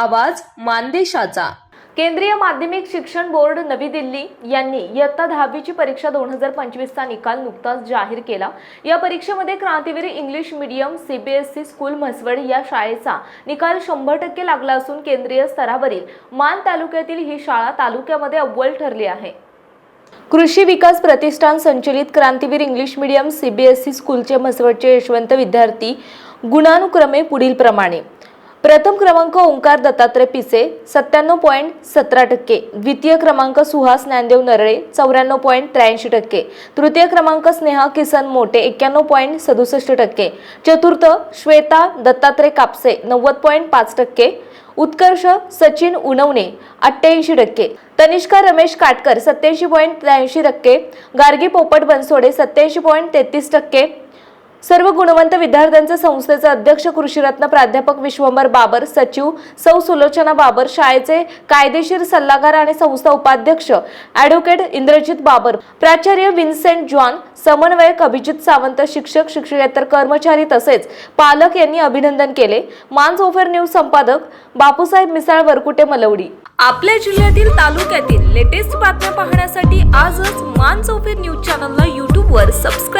आवाज मानदेशाचा. केंद्रीय माध्यमिक शिक्षण बोर्ड नवी दिल्ली यांनी इयत्ता दहावीची परीक्षा दोन हजार पंचवीसचा निकाल नुकताच जाहीर केला. या परीक्षेमध्ये Krantiveer English medium CBSE school Mhaswad या शाळेचा निकाल शंभर टक्के लागला असून केंद्रीय स्तरावरील मान तालुक्यातील ही शाळा तालुक्यामध्ये अव्वल ठरली आहे. कृषी विकास प्रतिष्ठान संचलित क्रांतीवीर इंग्लिश मीडियम सीबीएसई स्कूलचे म्हसवडचे यशवंत विद्यार्थी गुणानुक्रमे पुढील प्रमाणे प्रथम क्रमांक ओंकार दत्तात्रय पिसे सत्त्याण्णव पॉईंट सतरा टक्के. द्वितीय क्रमांक सुहास ज्ञानदेव नरळे चौऱ्याण्णव पॉईंट त्र्याऐंशी टक्के. तृतीय क्रमांक स्नेहा किसन मोटे एक्क्याण्णव पॉईंट सदुसष्ट टक्के. चतुर्थ श्वेता दत्तात्रय कापसे नव्वद पॉईंट पाच टक्के. उत्कर्ष सचिन उनवणे अठ्ठ्याऐंशी टक्के. तनिष्का रमेश काटकर सत्याऐंशी पॉईंट त्र्याऐंशी टक्के. गार्गी पोपट बनसोडे सत्याऐंशी पॉईंट तेहतीस टक्के. सर्व गुणवंत विद्यार्थ्यांचे संस्थेचे अध्यक्ष कृषीरत्न प्राध्यापक विश्वंभर बाबर सचिव सौ सुलोचना बाबर शाळेचे कायदेशीर सल्लागार आणि संस्था उपाध्यक्ष ॲडव्होकेट इंद्रजित बाबर प्राचार्य विन्सेंट जॉन समन्वयक अभिजित सावंत शिक्षक शिक्षकेतर कर्मचारी तसेच पालक यांनी अभिनंदन केले. मान्स ओफेर न्यूज संपादक बापूसाहेब मिसाळ वरकुटे मलवडी. आपल्या जिल्ह्यातील तालुक्यातील लेटेस्ट बातम्या पाहण्यासाठी आजच मान्स ओफेर न्यूज चॅनलला यूट्यूबवर सबस्क्राईब